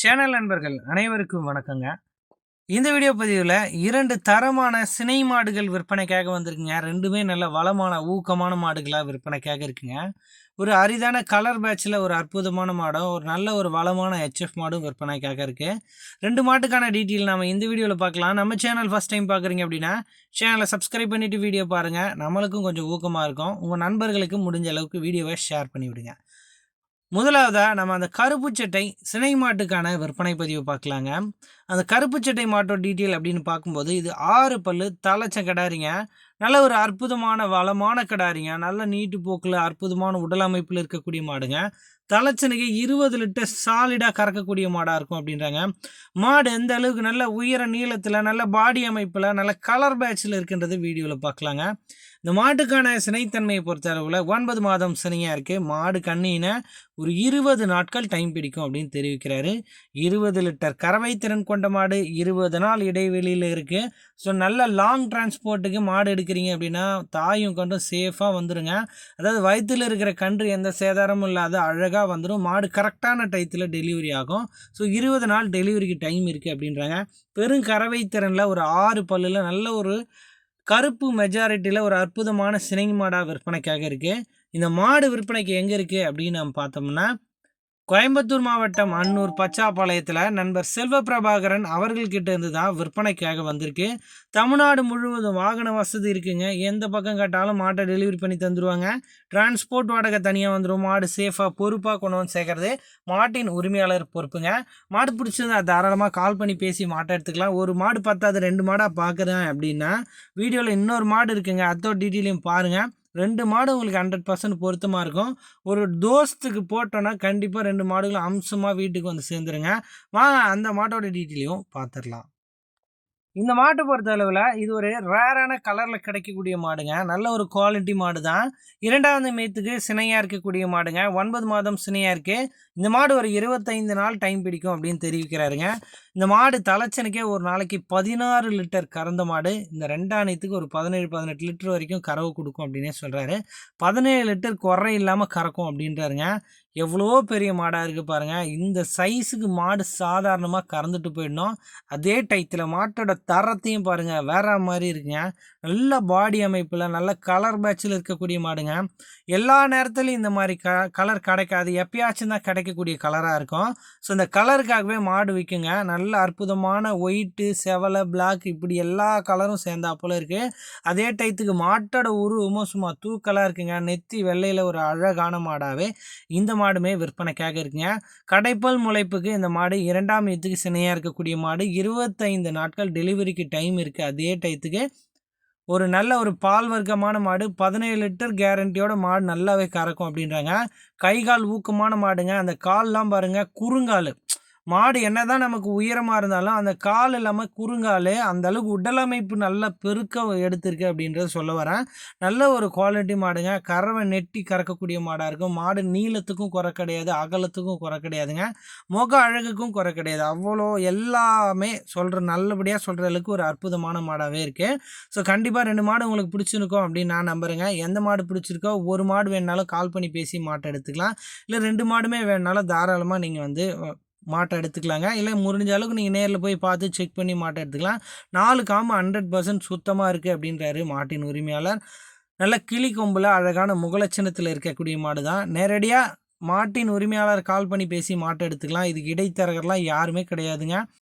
Channel நண்பர்கள் அனைவருக்கும் வணக்கங்க. இந்த வீடியோ பதிவில் இரண்டு தரமான சினை மாடுகள் விற்பனைக்காக வந்திருக்குங்க. ரெண்டுமே நல்ல வளமான ஊக்கமான மாடுகளாக விற்பனைக்காக இருக்குங்க. ஒரு அரிதான கலர் பேட்சில் ஒரு அற்புதமான மாடும் ஒரு நல்ல ஒரு வளமான ஹெச்எஃப் மாடும் விற்பனைக்காக இருக்குது ரெண்டு மாட்டுக்கான டீட்டெயில் நம்ம இந்த வீடியோவில் பார்க்கலாம். நம்ம சேனல் ஃபஸ்ட் டைம் பார்க்குறீங்க அப்படின்னா சேனலை சப்ஸ்கிரைப் பண்ணிவிட்டு வீடியோ பாருங்கள் நம்மளுக்கும் கொஞ்சம் ஊக்கமாக இருக்கும். உங்கள் நண்பர்களுக்கு முடிஞ்ச அளவுக்கு வீடியோவை ஷேர் பண்ணி விடுங்க முதலாவதாக நம்ம அந்த கருப்பு சட்டை சினை மாட்டுக்கான விற்பனை பதிவு பார்க்கலாங்க. அந்த கருப்பு சட்டை மாட்டோட டீட்டெயில் அப்படின்னு பார்க்கும்போது இது ஆறு பல்லு தலைச்ச கிடாரிங்க. நல்ல ஒரு அற்புதமான வளமான கிடாரிங்க. நல்ல நீட்டு போக்கில் அற்புதமான உடல் அமைப்பில் இருக்கக்கூடிய மாடுங்க. தலைச்சனுக்கு இருபது லிட்டர் சாலிடாக கறக்கக்கூடிய மாடாக இருக்கும் அப்படின்றாங்க. மாடு எந்த அளவுக்கு நல்ல உயர நீளத்தில் நல்ல பாடி அமைப்பில் நல்ல கலர் பேட்சில் இருக்கின்றது வீடியோவில் பார்க்கலாங்க. இந்த மாட்டுக்கான சினைத்தன்மையை பொறுத்த அளவில் ஒன்பது மாதம் சினையாக இருக்குது மாடு கண்ணின ஒரு இருபது நாட்கள் டைம் பிடிக்கும் அப்படின்னு தெரிவிக்கிறாரு. இருபது லிட்டர் கறவை திறன் கொண்ட மாடு இருபது நாள் இடைவெளியில் இருக்குது ஸோ நல்ல லாங் டிரான்ஸ்போர்ட்டுக்கு மாடு எடுக்கிறீங்க அப்படின்னா தாயும் கொண்டும் சேஃபாக வந்துடுங்க அதாவது வயிற்றில் இருக்கிற கன்று எந்த சேதாரமும் இல்லாத அழகாக வந்துடும் மாடு கரெக்டான டயத்தில் டெலிவரி ஆகும். ஸோ இருபது நாள் டெலிவரிக்கு டைம் இருக்குது அப்படின்றாங்க. பெரும் கறவை திறனில் ஒரு ஆறு பல்லில் நல்ல ஒரு கருப்பு மெஜாரிட்டியில் ஒரு அற்புதமான சினை மாடாக விற்பனைக்காக இருக்குது இந்த மாடு விற்பனைக்கு எங்கே இருக்குது அப்படின்னு நம்ம பார்த்தோம்னா கோயம்புத்தூர் மாவட்டம் அன்னூர் பச்சாப்பாளையத்தில் நண்பர் செல்வ பிரபாகரன் அவர்கள்கிட்ட இருந்து தான் விற்பனைக்காக வந்திருக்கு. தமிழ்நாடு முழுவதும் வாகன வசதி இருக்குங்க. எந்த பக்கம் கேட்டாலும் மாட்டை டெலிவரி பண்ணி தந்துடுவாங்க டிரான்ஸ்போர்ட் வாடகை தனியாக வந்துடும் மாடு சேஃபாக பொறுப்பாக கொண்டு வந்து சேர்க்கறது மாட்டின் உரிமையாளர் பொறுப்புங்க. மாடு பிடிச்சிருந்தா தாராளமாக கால் பண்ணி பேசி மாட்டை எடுத்துக்கலாம். ஒரு மாடு பத்தாது ரெண்டு மாடாக பார்க்குறேன் அப்படின்னா வீடியோவில் இன்னொரு மாடு இருக்குங்க. அதோட டீட்டெயிலையும் பாருங்கள் ரெண்டு மாடு உங்களுக்கு ஹண்ட்ரட் பர்சன்ட் பொருத்தமாக இருக்கும். ஒரு தோஸ்த்துக்கு போட்டோன்னா கண்டிப்பாக ரெண்டு மாடுகளும் அம்சமாக வீட்டுக்கு வந்து சேர்ந்துருங்க. வாங்க அந்த மாட்டோட டீட்டெயிலையும் பார்த்துடலாம் இந்த மாட்டை பொறுத்த அளவில் இது ஒரு ரேரான கலரில் கிடைக்கக்கூடிய மாடுங்க. நல்ல ஒரு குவாலிட்டி மாடு தான் இரண்டாவது மேத்துக்கு சினையாக இருக்கக்கூடிய மாடுங்க. ஒன்பது மாதம் சினையாக இருக்குது இந்த மாடு ஒரு இருபத்தைந்து நாள் டைம் பிடிக்கும் அப்படின்னு தெரிவிக்கிறாருங்க. இந்த மாடு தலைச்சனுக்கே ஒரு நாளைக்கு பதினாறு லிட்டர் கறந்த மாடு. இந்த ரெண்டாணியத்துக்கு ஒரு பதினேழு பதினெட்டு லிட்டர் வரைக்கும் கறவை கொடுக்கும் அப்படின்னே சொல்கிறாரு பதினேழு லிட்டர் குறை இல்லாமல் கறக்கும் அப்படின்றாருங்க. எவ்வளோ பெரிய மாடாக இருக்குது பாருங்கள் இந்த சைஸுக்கு மாடு சாதாரணமாக கறந்துட்டு போயிடணும். அதே டயத்தில் மாட்டோட தரத்தையும் பாருங்கள் வேற மாதிரி இருக்குங்க. நல்ல பாடி அமைப்பில் நல்ல கலர் பேட்சில் இருக்கக்கூடிய மாடுங்க. எல்லா நேரத்துலையும் இந்த மாதிரி க கலர் கிடைக்காது. எப்பயாச்சும் தான் கிடைக்கக்கூடிய கலராக இருக்கும். ஸோ இந்த கலருக்காகவே மாடு விற்குங்க நல்ல அற்புதமான ஒயிட்டு செவலை பிளாக் இப்படி எல்லா கலரும் சேர்ந்தாப்புல இருக்குது அதே டயத்துக்கு மாட்டோட உருவமும் சும்மா தூக்கலாக இருக்குங்க. நெத்தி வெள்ளையில் ஒரு அழகான மாடாகவே இந்த மாடுமே விற்பனைக்காக இருக்குங்க. கடைப்பல் முளைப்புக்கு இந்த மாடு இரண்டாம் ஈத்துக்கு சினையாக இருக்கக்கூடிய மாடு. இருபத்தைந்து நாட்கள் டெலிவரிக்கு டைம் இருக்குது அதே டயத்துக்கு ஒரு நல்ல ஒரு பால் வர்க்கமான மாடு. பதினேழு லிட்டர் கேரண்டியோட மாடு நல்லாவே கறக்கும் அப்படின்றாங்க. கை கால் ஊக்கமான மாடுங்க. அந்த கால்லாம் பாருங்கள் குறுங்கால். மாடு என்ன தான் நமக்கு உயரமாக இருந்தாலும் அந்த கால் இல்லாமல் குறுங்கால் அந்த அளவுக்கு நல்லா பெருக்க எடுத்திருக்கு அப்படின்றத சொல்ல வரேன். நல்ல ஒரு குவாலிட்டி மாடுங்க. கறவை நெட்டி கறக்கக்கூடிய மாடாக இருக்கும். மாடு நீளத்துக்கும் குறை கிடையாது அகலத்துக்கும் குறை கிடையாதுங்க. முக அழகுக்கும் குறை கிடையாது. அவ்வளோ எல்லாமே சொல்கிற நல்லபடியாக சொல்கிற அளவுக்கு ஒரு அற்புதமான மாடாகவே இருக்குது ஸோ கண்டிப்பாக ரெண்டு மாடு உங்களுக்கு பிடிச்சிருக்கோம் அப்படின்னு நான் நம்புகிறேங்க எந்த மாடு பிடிச்சிருக்கோ ஒரு மாடு வேணுனாலும் கால் பண்ணி பேசி மாட்டை எடுத்துக்கலாம். இல்லை ரெண்டு மாடுமே வேணுனாலும் தாராளமாக நீங்கள் வந்து மாட்டை எடுத்துக்கலாங்க. இல்லை முடிஞ்ச அளவுக்கு நீங்கள் நேரில் போய் பார்த்து செக் பண்ணி மாட்டை எடுத்துக்கலாம். நாலு காம்பு ஹண்ட்ரட் பர்சன்ட் சுத்தமாக இருக்குது அப்படின்றாரு மாட்டின் உரிமையாளர். நல்ல கிளி கொம்பில் அழகான முகலட்சணத்தில் இருக்கக்கூடிய மாடு தான். நேரடியாக மாட்டின் உரிமையாளர் கால் பண்ணி பேசி மாட்டை எடுத்துக்கலாம். இதுக்கு இடைத்தரகர்லாம் யாருமே கிடையாதுங்க.